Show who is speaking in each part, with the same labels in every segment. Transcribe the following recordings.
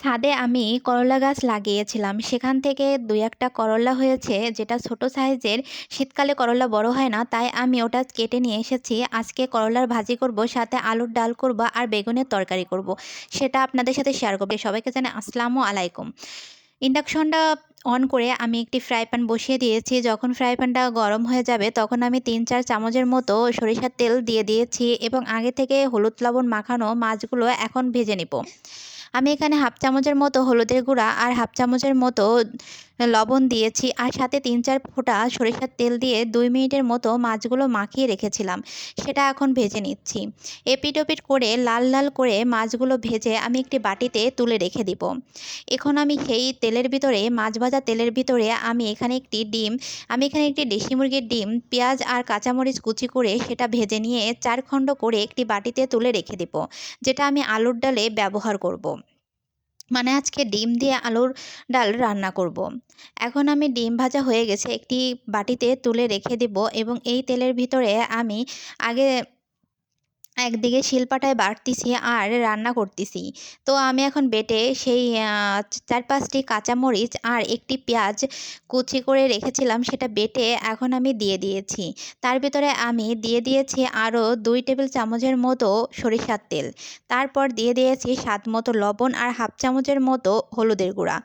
Speaker 1: ছাদে আমি করলা গাছ লাগিয়েছিলাম। সেখান থেকে দুই একটা করলা হয়েছে, যেটা ছোট সাইজের। শীতকালে করলা বড় হয় না, তাই আমি ওটা কেটে নিয়ে এসেছি। আজকে করলার ভাজি করব, সাথে আলুর ডাল করব আর বেগুনের তরকারি করব। সেটা আপনাদের সাথে শেয়ার করব। সবাইকে জানে আসসালামু আলাইকুম। ইন্ডাকশনটা অন করে আমি একটি ফ্রাই প্যান বসিয়ে দিয়েছি। যখন ফ্রাই প্যানটা গরম হয়ে যাবে, তখন আমি তিন চার চামচের মতো সরিষার তেল দিয়ে দিয়েছি এবং আগে থেকে হলুদ লবণ মাখানো মাছগুলো এখন ভেজে নিব। আমি এখানে হাফ চামচের মতো হলুদের গুঁড়া আর হাফ চামচের মতো লবণ দিয়েছি আর সাথে তিন চার ফোঁটা সরিষার তেল দিয়ে দুই মিনিটের মতো মাছগুলো মাখিয়ে রেখেছিলাম। সেটা এখন ভেজে নিচ্ছি। এপিট ওপিট করে লাল লাল করে মাছগুলো ভেজে আমি একটি বাটিতে তুলে রেখে দিব। এখন আমি সেই তেলের ভিতরে, মাছ ভাজা তেলের ভিতরে আমি এখানে একটি ডিম, আমি এখানে একটি দেশি মুরগির ডিম, পেঁয়াজ আর কাঁচামরিচ কুচি করে সেটা ভেজে নিয়ে চার খণ্ড করে একটি বাটিতে তুলে রেখে দিব, যেটা আমি আলুর ডালে ব্যবহার করব। মানে আজকে ডিম দিয়ে আলুর ডাল রান্না করব। এখন আমি ডিম ভাজা হয়ে গেছে, একটি বাটিতে তুলে রেখে দেব এবং এই তেলের ভিতরে আমি আগে একদিকে শিলপাটায় বাটতেছি আর রান্না করতেছি। তো আমি এখন বেটে সেই চার পাঁচটি কাঁচামরিচ আর একটি পেঁয়াজ কুচি করে রেখেছিলাম, সেটা বেটে এখন আমি দিয়ে দিয়েছি। তার ভিতরে আমি দিয়ে দিয়েছি আরও দুই টেবিল চামচের মতো সরিষার তেল। তারপর দিয়ে দিয়েছি স্বাদ মতো লবণ আর হাফ চামচের মতো হলুদের গুঁড়া।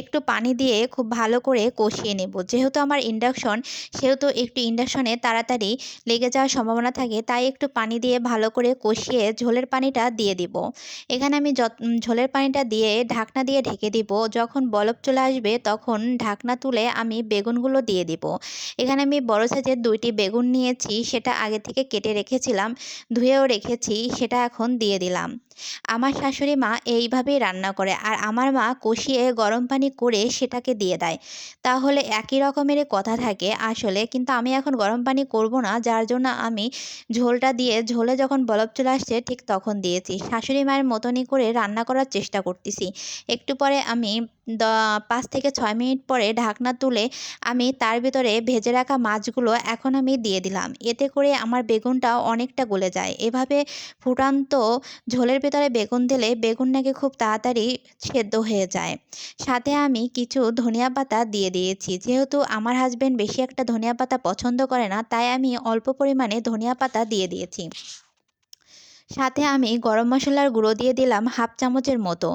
Speaker 1: একটু পানি দিয়ে খুব ভালো করে কষিয়ে নেব। যেহেতু আমার ইন্ডাকশন, সেহেতু একটু ইন্ডাকশনে তাড়াতাড়ি লেগে যাওয়ার সম্ভাবনা থাকে, তাই একটু পানি দিয়ে ভালো করে কষিয়ে ঝোলের পানিটা দিয়ে দিব। এখানে আমি ঝোলের পানিটা দিয়ে ঢাকনা দিয়ে ঢেকে দিব। যখন বলক চলে আসবে তখন ঢাকনা তুলে আমি বেগুনগুলো দিয়ে দিব। এখানে আমি বড় সাইজের দুইটি বেগুন নিয়েছি, সেটা আগে থেকে কেটে রেখেছিলাম, ধুয়েও রেখেছি, সেটা এখন দিয়ে দিলাম। আমার শাশুড়ি মা এইভাবেই রান্না করে আর আমার মা কষিয়ে গরম পানি করে সেটাকে দিয়ে দেয়। তাহলে একই রকমের কথা থাকে আসলে, কিন্তু আমি এখন গরম পানি করব না, যার জন্য আমি ঝোলটা দিয়ে, ঝোলে যখন বলব চলে আসছে, ঠিক তখন দিয়েছি। শাশুড়ি মায়ের মতনই করে রান্না করার চেষ্টা করতেছি। একটু পরে আমি পাঁচ থেকে ছয় মিনিট পরে ঢাকনা তুলে আমি তার ভিতরে ভেজে রাখা মাছগুলো এখন আমি দিয়ে দিলাম। এতে করে আমার বেগুনটাও অনেকটা গলে যায়। এভাবে ফুটান্ত ঝোলের ভেতরে বেগুন দিলে বেগুন নাকি খুব তাড়াতাড়ি সেদ্ধ হয়ে যায়। সাথে আমি কিছু ধনিয়া পাতা দিয়ে দিয়েছি। যেহেতু আমার হাজব্যান্ড বেশি একটা ধনিয়া পাতা পছন্দ করে না, তাই আমি অল্প পরিমাণে ধনিয়া পাতা দিয়ে দিয়েছি। সাথে আমি গরম মশলার গুঁড়ো দিয়ে দিলাম হাফ চামচের মতো।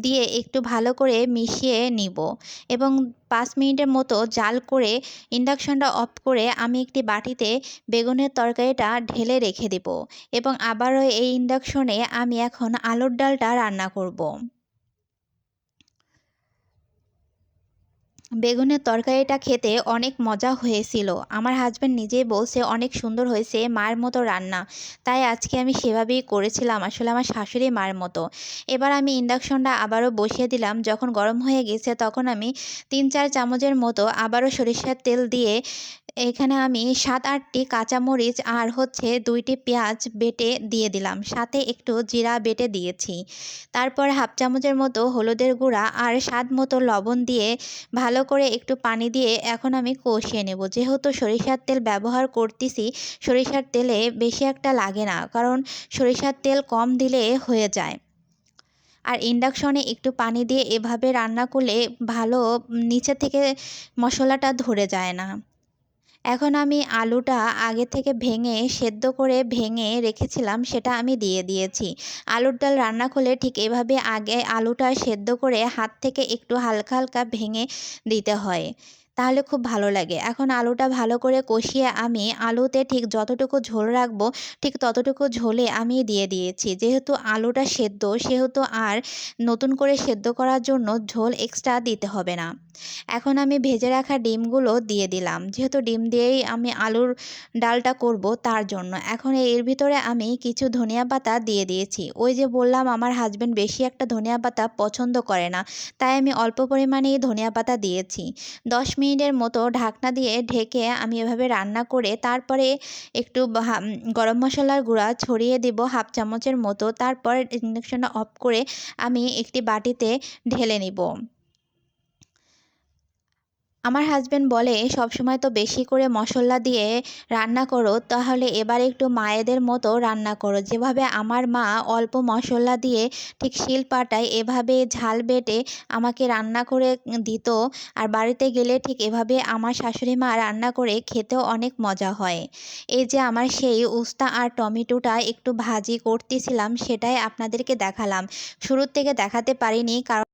Speaker 1: দিয়ে একটু ভালো করে মিশিয়ে নিব এবং পাঁচ মিনিটের মতো জাল করে ইন্ডাকশনটা অফ করে আমি একটি বাটিতে বেগুনের তরকারিটা ঢেলে রেখে দেব এবং আবারও এই ইন্ডাকশনে আমি এখন আলুর ডালটা রান্না করব। বেগুনের তরকারিটা খেতে অনেক মজা হয়েছিল। আমার হাজব্যান্ড নিজেই বলছে, অনেক সুন্দর হয়েছে মায়ের মতো রান্না। তাই আজকে আমি সেভাবেই করেছিলাম, আসলে আমার শাশুড়ি মায়ের মতো। এবার আমি ইন্ডাকশনটা আবারও বসিয়ে দিলাম। যখন গরম হয়ে গেছে, তখন আমি তিন চার চামচের মতো আবারও সরিষার তেল দিয়ে এখানে আমি সাত আটটি কাঁচামরিচ আর হচ্ছে দুইটি পেঁয়াজ বেটে দিয়ে দিলাম। সাথে একটু জিরা বেটে দিয়েছি। তারপর হাফ চামচের মতো হলুদের গুঁড়া আর স্বাদ মতো লবণ দিয়ে ভালো করে একটু পানি দিয়ে এখন আমি কষিয়ে নেব। যেহেতু সরিষার তেল ব্যবহার করতেছি, সরিষার তেলে বেশি একটা লাগে না, কারণ সরিষার তেল কম দিলে হয়ে যায়। আর ইন্ডাকশনে একটু পানি দিয়ে এভাবে রান্না করলে ভালো নিচে থেকে মশলাটা ধরে যায় না। এখন আমি আলুটা আগে থেকে ভেঙে, সেদ্ধ করে ভেঙে রেখেছিলাম, সেটা আমি দিয়ে দিয়েছি। আলুর ডাল রান্না করলে ঠিক এভাবে আগে আলুটা সেদ্ধ করে হাত থেকে একটু হালকা হালকা ভেঙে দিতে হয়। তাহলে খুব ভালো লাগে। এখন আলুটা ভালো করে কষিয়ে আমি আলুতে ঠিক যতটুকু ঝোল রাখব, ঠিক ততটুকু ঝোলে আমি দিয়ে দিয়েছি। যেহেতু আলুটা সেদ্ধ, সেহেতু আর নতুন করে সেদ্ধ করার জন্য ঝোল এক্সট্রা দিতে হবে না। এখন আমি ভেজে রাখা ডিমগুলো দিয়ে দিলাম। যেহেতু ডিম দিয়েই আমি আলুর ডালটা করব তার জন্য। এখন এর ভিতরে আমি কিছু ধনিয়া পাতা দিয়ে দিয়েছি। ওই যে বললাম, আমার হাজব্যান্ড বেশি একটা ধনিয়া পাতা পছন্দ করে না, তাই আমি অল্প পরিমাণেই ধনিয়া পাতা দিয়েছি। দশ মিনিটের মতো ঢাকনা দিয়ে ঢেকে আমি এভাবে রান্না করে তারপরে একটু গরম মশলার গুঁড়া ছড়িয়ে দেব হাফ চামচের মতো। তারপর ইন্ডাকশনটা অফ করে আমি একটি বাটিতে ঢেলে নিব। আমার হাজবেন্ড বলে সবসময় তো বেশি করে মশলা দিয়ে রান্না করো, তাহলে এবার একটু মায়েদের মতো রান্না করো। যেভাবে আমার মা অল্প মশলা দিয়ে ঠিক শিল পাটায় এভাবে ঝাল বেটে আমাকে রান্না করে দিত, আর বাড়িতে গেলে ঠিক এভাবে আমার শাশুড়ি মা রান্না করে খেতেও অনেক মজা হয়। এই যে আমার সেই উস্তা আর টমেটোটা একটু ভাজি করতেছিলাম, সেটাই আপনাদেরকে দেখালাম। শুরুর থেকে দেখাতে পারিনি, কারণ